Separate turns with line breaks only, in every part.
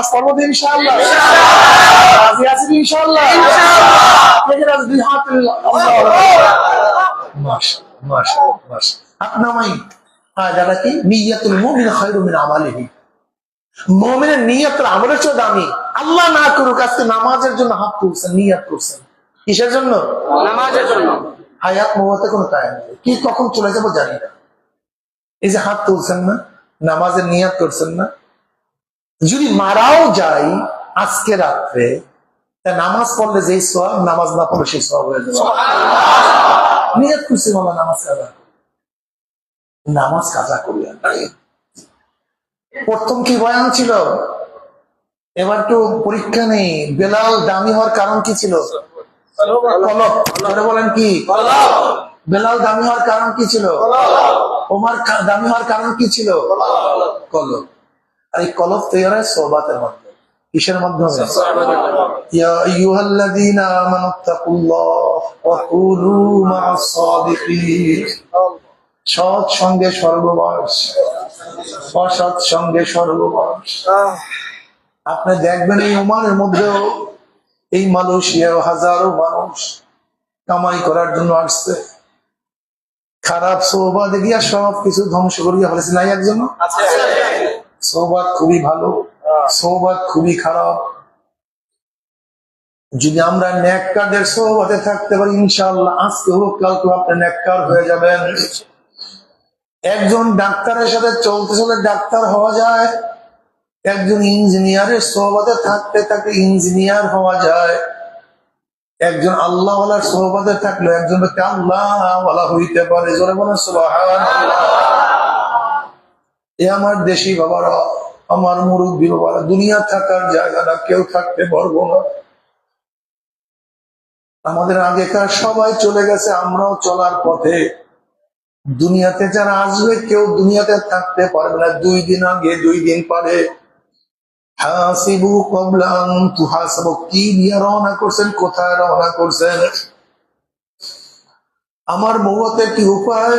নামাজ পড়ব তো ইনশাআল্লাহ। রাজি ইনশাআল্লাহ? দেখে রাজ দুই হাত তুলে মাস মাস মাস হাত নামাই আর দাদা কি? নিয়াতুল মুমিন খায়রু মিন আমালিহি। মুমিনের নিয়তের আমলের চেয়ে দামি। আল্লাহ না করুক আজকে নামাজের জন্য হাত তুলছেন নিয়াত করছেন। কিসের জন্য?
নামাজের জন্য।
হায়াত মৌতে কোনো টাইম নেই। কি কখন চলে যাব জানি না। এই যে হাত তুলছেন না নামাজের নিয়াত করছেন না যদি মারাও যাই আজকে রাত্রে তা নামাজ পড়লে যেই সব নামাজ না পড়লে সেই সব হয়ে যাবে। নিয়াত করছি বাবা নামাজ কাজা। নামাজ কাজা করি প্রথম কি বয়ান ছিল? এবার একটু পরীক্ষা নেই। বেলাল দামি হওয়ার কারণ কি ছিল? ধরে বলেন কি? বেলাল দামি হওয়ার কারণ কি ছিল? ওমার দামি হওয়ার কারণ কি ছিল? কলব। আর এই কলব তৈরি হয় সোবাতের মাধ্যমে, কিসের মাধ্যমে? আপনি দেখবেন এই ওমানের মধ্যেও এই মালয়েশিয়াও হাজারো মানুষ কামাই করার জন্য আসছে। খারাপ সৌবাদ গিয়া সব কিছু ধ্বংস করিয়া ফেলেছে। নাই একজন সৌবাদ খুবই ভালো সৌবাদ খুবই খারাপ। যদি আমরা ন্যাককারদের সৌবাদে থাকতে পারি ইনশাআল্লাহ আজকে হোক কালকে আপনি ন্যাককার হয়ে যাবেন। একজন ডাক্তারের সাথে চলতে চলে ডাক্তার হওয়া যায় একজন ইঞ্জিনিয়ারের সোহবাতে থাকতে থাকতে ইঞ্জিনিয়ার হওয়া যায়। একজন আল্লাহওয়ালার সোহবাতে থাকলে একজন ব্যক্তি আল্লাহওয়ালা হইতে পারে। জোরে বলেন সুবহানাল্লাহ। এ আমার দেশি বাবারা, আমার মুরব্বী বাবারা, দুনিয়া থাকার জায়গাটা কেউ থাকতে পারব না। আমাদের আগেকার সবাই চলে গেছে, আমরাও চলার পথে। দুনিয়াতে যারা আসবে, কেউ দুনিয়াতে থাকতে পারবে না। দুই দিন আগে, দুই দিন পরে। কি নিয়ে রওনা করছেন, কোথায় রওনা করছেন? আমার মৌতের কি উপায়?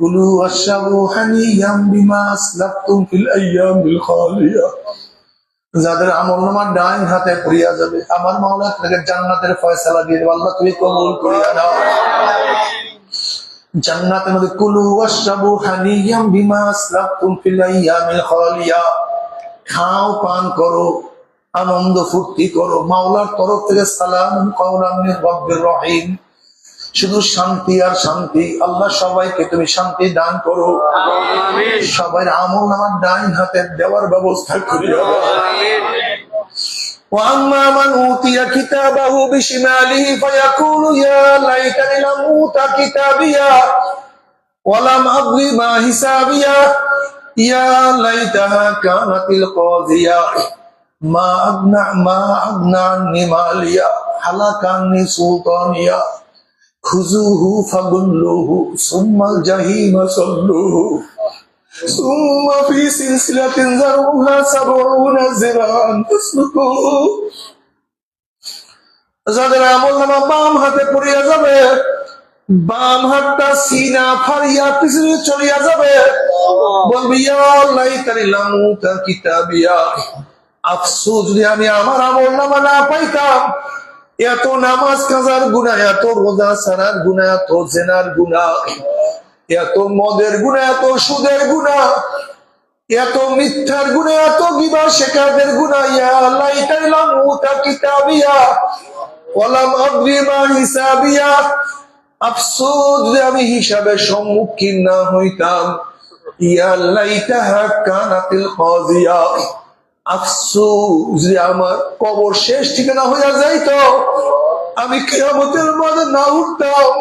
كلوا واشربوا هنيئا بما أسلفتم في الأيام الخالية যাদের আমল নামার ডাইন হাতে পড়িয়া যাবে আমার মাওলা তাকে জান্নাতের ফয়সালা দিয়ে দেবে আল্লাহ তুমি কবুল করিয়া দাও জান্নাতের মধ্যে কুলু ওয়াশরাবু হানিয়াম বিমা আসলাফতুম ফিল আইয়ামিল খালিয়া খাও পান করো আনন্দ ফুর্তি করো মাওলার তরফ থেকে সালাম কাওলাম মির রব্বির রহিম শুধু শান্তি আর শান্তি আল্লাহ সবাইকে তুমি শান্তি দান করো সবাই আমল নামার ডাইন হাতে দেওয়ার ব্যবস্থা করিয়া দাও। واما من اوتي كتابه بشماله فيقول يا ليتني لم اوت كتابيا ولم ادر ما حسابيا يا ليتها كانت القاضية ما اغنى ما اغنى عني ماليا هلك عني سلطانيا খুজুহু ফাগুল্লুহু সাল্লুহু। সুম্মা ফি সিলসিলাতিন সাবউনা যাদের বাম হাতে পড়িয়া যাবে, বাম হাতটা সিনা ফারিয়া পিছনে চলিয়া যাবে। বলবি তারি আল্লাহ তারিলাম কিতাবিয়া। আফসোস যদি আমি আমার আমলনামা না পাইতাম এত নামাজ কাজার গুণা এত রোজা সারার গুণা এত জেনার গুণা এত মদের গুণা এত সুদের গুণা এত মিথ্যার গুণা এত বিবাহ শেখাদের গুণা ইয়া আল্লাহ আফসোস যে আমি সম্মুখীন না হইতাম। ইয়া আল্লাহ, ইতাহা কানাতিল আফসোস যে আমার কবর শেষ ঠিকানা হইয়া যাইতো, আমি কিয়ামতের মাঝে না উঠতাম।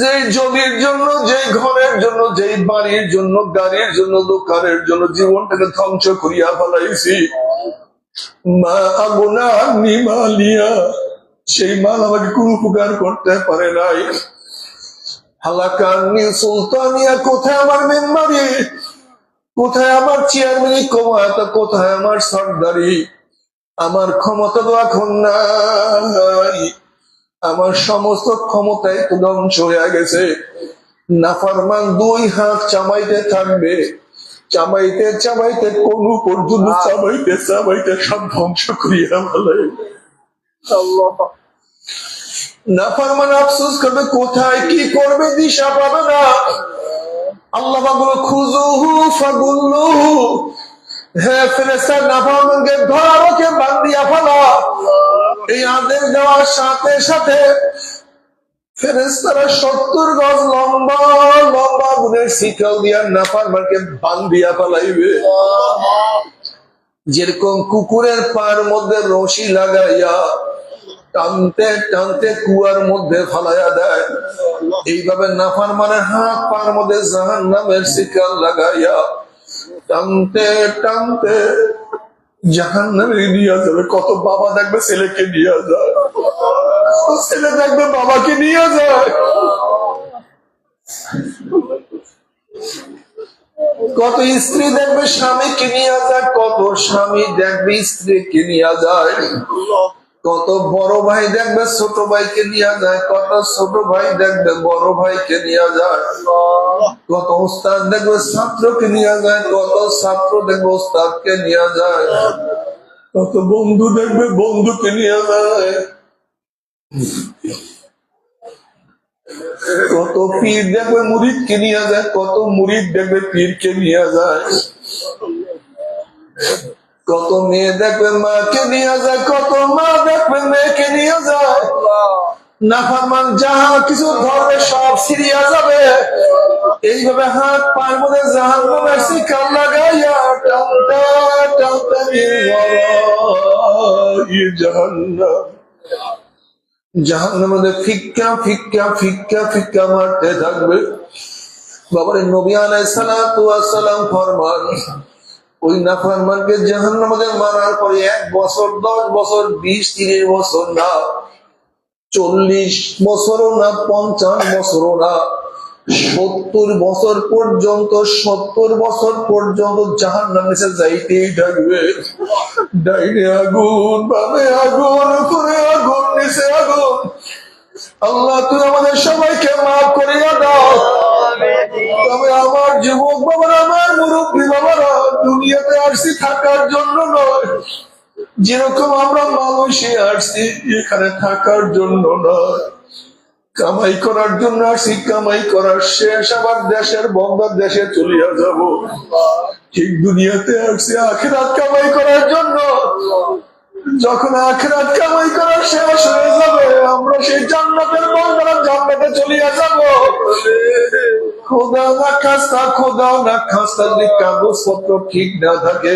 যেই জমির জন্য, যেই ঘরের জন্য, যেই বাড়ির জন্য, গাড়ির জন্য, দোকানের জন্য জীবনটাকে ধ্বংস করিয়া ফেলাইছি। সেই মাল আমাকে কোনো উপকার করতে পারে নাই। সুলতানিয়া, কোথায় আমার মেম্বারি? কোথায় আমার চেয়ারম্যানি কমাতা? কোথায় আমার সর্দারি? আমার ক্ষমতা তো এখন নাই। আমার সমস্ত ক্ষমতায় তো ধ্বংস হয়ে গেছে। নাফারমান দুই হাত চামাইতে থাকবে। চামাইতে চামাইতে কোন পর্যন্ত চামাইতে চামাইতে সব ধ্বংস করিয়া বলে নাফারমান আফসোস করবে কোথায় কি করবে দিশা পাবে না। আল্লাহ খুজুহু ফাগুল্লুহু। হে ফেরেস্তার নাফারমানকে ধরাকে বান্দিয়া ফেলা। এই আদেশ দেওয়ার সাথে সাথে ফেরেস্তারা সত্তর গজ লম্বা লম্বা গুণের শিকল দিয়া নাফারমানকে বান্দিয়া ফেলাইবে। যেরকম কুকুরের পার মধ্যে রশি লাগাইয়া টানতে টানতে কুয়ার মধ্যে ফালাইয়া দেয়, এইভাবে নাফার মানে হাত পার মধ্যে জাহান নামের শিকার লাগাইয়া টানতে টানতে জাহান নামে নিয়ে যাবে। কত বাবা দেখবে ছেলেকে নিয়ে যায়। ছেলে দেখবে বাবাকে নিয়ে যায়। কত স্ত্রী দেখবে স্বামীকে নিয়ে যায়, কত স্বামী দেখবে স্ত্রীকে নিয়ে যায়। কত বড় ভাই দেখবে ছোট ভাইকে নিয়ে যায়, কত ছোট ভাই দেখবে বড় ভাইকে নিয়ে যায়। কত উস্তাদ দেখবে ছাত্রকে নিয়ে যায়, কত ছাত্র দেখবে উস্তাদকে নিয়ে যায়। কত বন্ধু দেখবে বন্ধুকে নিয়ে যায়। কত পীর দেখবে মুরিদকে নিয়ে যায়, কত মুরিদ দেখবে পীরকে নিয়ে যায়। কত মেয়ে দেখবে মা কে নিয়ে যায়, কত মা দেখবে মেয়েকে নিয়ে যায়। নাফারমান যাহা কিছু ধরবে, সব সিরিয়া যাবে। এইভাবে হাত পায়ের মধ্যে জাহান শিকার লাগাইয়া নিয়ে জাহান্নাম। জাহান্নামের মধ্যে ফিক্কা ফিক্কা ফিক্কা ফিক্কা মারতে থাকবে। বাবার নবী আলাই সালাম ফরমান, ওই নাফরমানকে জাহান্নামের মধ্যে মারার পরে এক বছর, দশ বছর, বিশ, তিরিশ বছর না, চল্লিশ বছরও না, পঞ্চাশ বছরও না সত্তর বছর পর্যন্ত, সত্তর বছর পর্যন্ত জাহান নামে যাইতেই থাকবে। ডাইনে আগুন, বামে আগুন করে আগুন, নিচে আগুন। আল্লাহ তুই আমাদের সবাইকে মাফ করিয়া দাও। তবে আমার যুবক বাবারা, আমার মুরব্বী বাবারা, দুনিয়াতে আসছি থাকার জন্য নয়। যেরকম আমরা মানুষে আসছি, এখানে থাকার জন্য নয়। কামাই করার জন্য আসছি কামাই করার শেষ, আবার দেশের বন্ধার দেশে চলিয়া যাব। ঠিক দুনিয়াতে আসছি আখেরাত কামাই করার জন্য। যখন আখেরাত কামাই করার শেষ হয়ে যাবে, আমরা সেই জান্নাতের বন্ধার জান্নাতে চলিয়া যাব। খোদা না খাস্তা, খোদা না খাস্তা, যদি কাগজপত্র ঠিক না থাকে,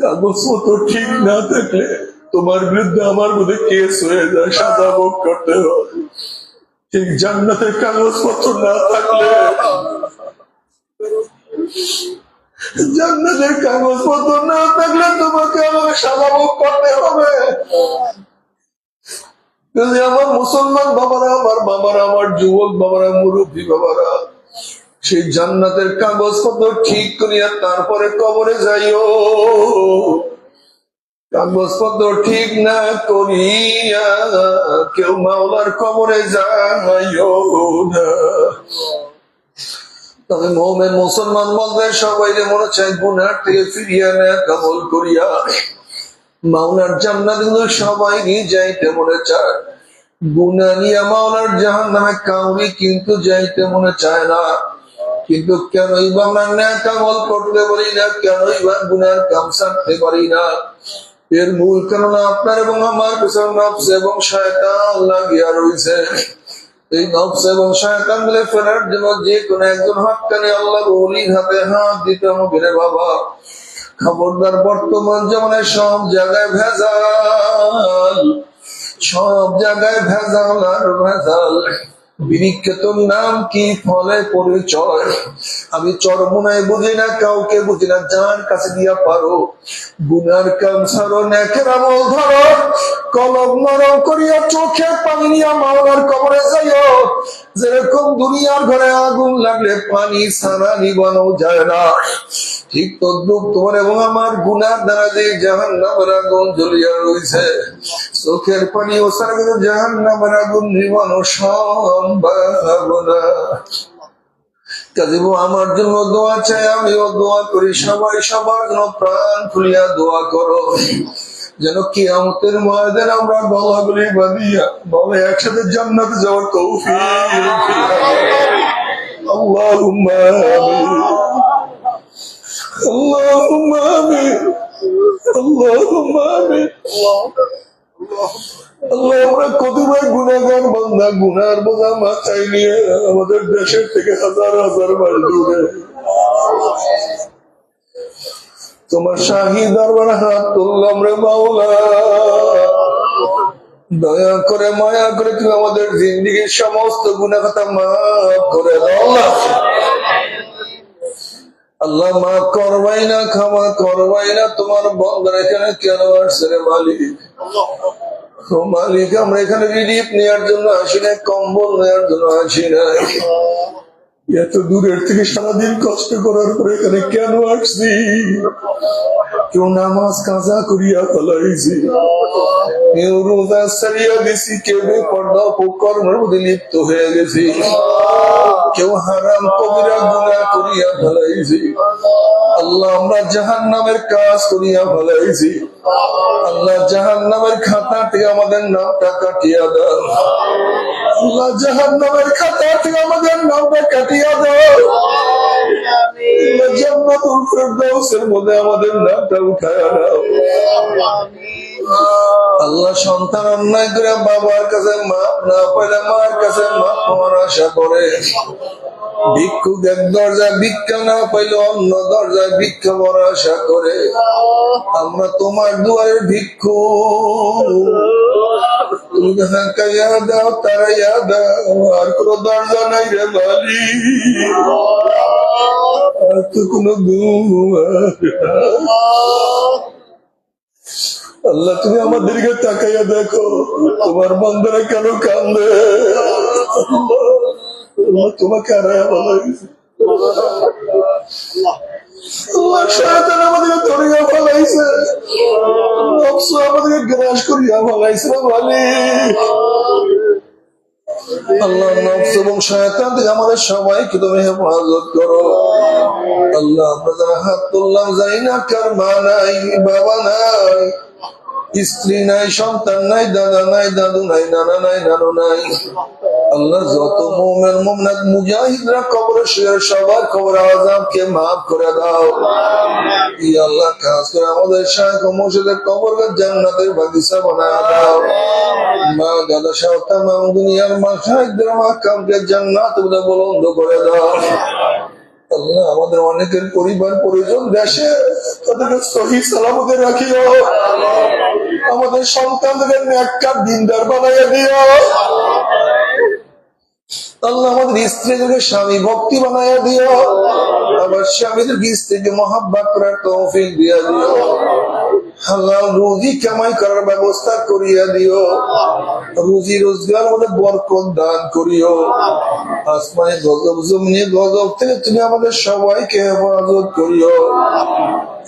কাগজপত্র ঠিক না থাকলে তোমার বিরুদ্ধে আমার মধ্যে কেস হয়ে যায়, সাজা ভোগ করতে ঠিক জান্নাতের কাগজপত্র না থাকলে জান্নাতের কাগজপত্র না থাকলে তোমাকে আমাকে ভোগ করতে হবে। যদি আমার মুসলমান বাবারা, আমার বাবারা, আমার যুবক বাবারা, মুরব্বী বাবারা সেই জান্নাতের কাগজপত্র ঠিক করিয়া তারপরে কবরে যাইও। কাগজপত্র ঠিক না করিয়া কেউ মাওলার কবরে যাইও না। তবে মোহামেন মুসলমান বলতে সবাই মনে চায় গুনার থেকে ফিরিয়া নেয় কবল করিয়া মাওলার জান্নাত কিন্তু সবাই নিয়ে যাইতে মনে চায়। গুনা নিয়ে মাওলার জাহান নামে কাউরি কিন্তু যাইতে মনে চায় না। কিন্তু কেনই বা আমরা ন্যায় কামল করতে পারি না, কেনই বা গুনার কাম সারতে পারি না। এর মূল কেননা আপনার এবং আমার পিছনে নফস এবং শয়তান লাগিয়া রয়েছে এই নফস এবং শয়তান মিলে ফেরার জন্য যে কোনো একজন হাক্কানি আল্লাহ ওলির হাতে হাত দিতে হবে রে বাবা। খবরদার বর্তমান জমানে সব জায়গায় ভেজাল। সব জায়গায় ভেজাল আর ভেজাল। বিনিক্ষেতর নাম কি ফলে পরিচয়? আমি চরমনায় বুঝি না, কাউকে বুঝি না, যার কাছে দিয়া পারো। গুনার কাম ছাড়ো নেকের ধরো। কলম নরম করিয়া চোখে পানি নিয়া মাওলার কবরে যাইও। যেরকম দুনিয়ার ঘরে আগুন লাগলে পানি ছাড়া নিবানো যায় না। ঠিক তদ্রুপ তোমার এবং আমার গুনার দ্বারা যে জাহান নামের আগুন জ্বলিয়া রয়েছে, চোখের পানি ও সারা কিন্তু জাহান নামের আগুন নিবানো সম্ভব না। আমার জন্য দোয়া চাই, আমিও দোয়া করি, সবাই সবার জন্য প্রাণ খুলিয়া দোয়া করো। যেন কি আমাদের ময়দান আমরা গলাগুলি বাঁধিয়া বলে একসাথে জান্নাতে যাওয়ার আমরা কতবার গুণাগার বান্দা গুনার বোঝা মাথায় নিয়ে আমাদের দেশের থেকে হাজার হাজার মাইল দূরে। তোমার শাহী দরবার হাত তুললাম রে মাওলা। দয়া করে, মায়া করে তুমি আমাদের জিন্দিগির সমস্ত গুণা কথা মাফ করে আল্লাহ। মাফ করবাই না, ক্ষমা করবাই না, তোমার বন্ধর এখানে কেন আসছে রে মালিক? মালিক, আমরা এখানে রিলিফ নেওয়ার জন্য আসি না কম্বল নেওয়ার জন্য আসি না এত দূরের থেকে সারাদিন কষ্ট করার পরে এখানে কেন আসছি? কেউ নামাজ কাঁচা করিয়া ফলাইছি। কেউ রোজা সারিয়া গেছি কেউ পর্দা কর্মের মধ্যে লিপ্ত হয়ে গেছি। কেউ গুণা করিয়া ফেলাইছি। আল্লাহ, আমরা জাহান নামের কাজ করিয়া ফেলাইছি। আল্লাহ জাহান নামের খাতা থেকে আমাদের নামটা কাটিয়া আল্লাহ জাহান নামের খাতা থেকে আমাদের নামটা কাটিয়া আল্লাহ সন্তান অন্যায় করে বাবার কাছে মাপ না পাইলে মার কাছে মাপ পাওয়ার আশা করে। ভিক্ষুক এক দরজায় ভিক্ষা না পাইলে অন্য দরজায় ভিক্ষা পাওয়ার আশা করে। আমরা তোমার দুয়ারে ভিক্ষু। দরজা নাই আর তো কোনো আল্লাহ, তুমি আমাদেরকে তাকাইয়া দেখো, তোমার বন্ধুরা কেন কান্দে? তোমাকে আমাদেরকে গ্রাস করিয়া আল্লাহ এবং থেকে আমাদের সবাইকে তুমি হেফাজত করো। আল্লাহ, আমরা যারা হাত তুললাম, জানি না কার মা নাই, বাবা নাই, স্ত্রী নাই, সন্তান নাই, দাদা নাই, দাদু নাই, নানা নাই, নানু নাই। আল্লাহ যত মোমেন মোমনাথ মুজাহিদরা কবরে শুয়ে সবার কবর আজাবকে মাফ করে দাও। ই আল্লাহ কাজ করে আমাদের শাহ মসজিদের কবর জান্নাতের বাগিচা বানায় দাও। মা সাহ তামাম দুনিয়ার মা শাহিদদের মা কামকে জান্নাত বলে বলন্দ করে দাও। আল্লাহ আমাদের অনেকের পরিবার পরিজন দেশে তাদেরকে সহি সালামতে রাখিও। আমাদের সন্তানদের ন্যাক্কার দিনদার বানাইয়া দিও। আল্লাহ আমাদের স্ত্রীদেরকে স্বামী ভক্তি বানাইয়া দিও। আবার স্বামীদেরকে স্ত্রীকে মহাব্বাত করার তৌফিক দিয়া দিও। হালাল রুজি কামাই করার ব্যবস্থা করিয়া দিও। রুজি রোজগার মধ্যে বরকত দান করিও। আসমানে গজব, জমিনে গজব থেকে তুমি আমাদের সবাইকে হেফাজত করিও।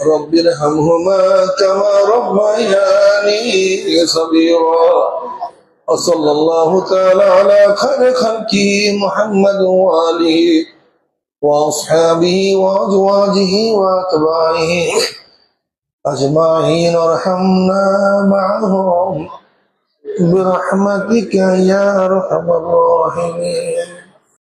রব্বির হামহুমা কামা রব্বায়ানি সগীরা। وصلى الله تعالى على خير خلقه محمد وآله وأصحابه وأزواجه وأتباعه أجمعين وارحمنا معهم برحمتك يا أرحم الراحمين.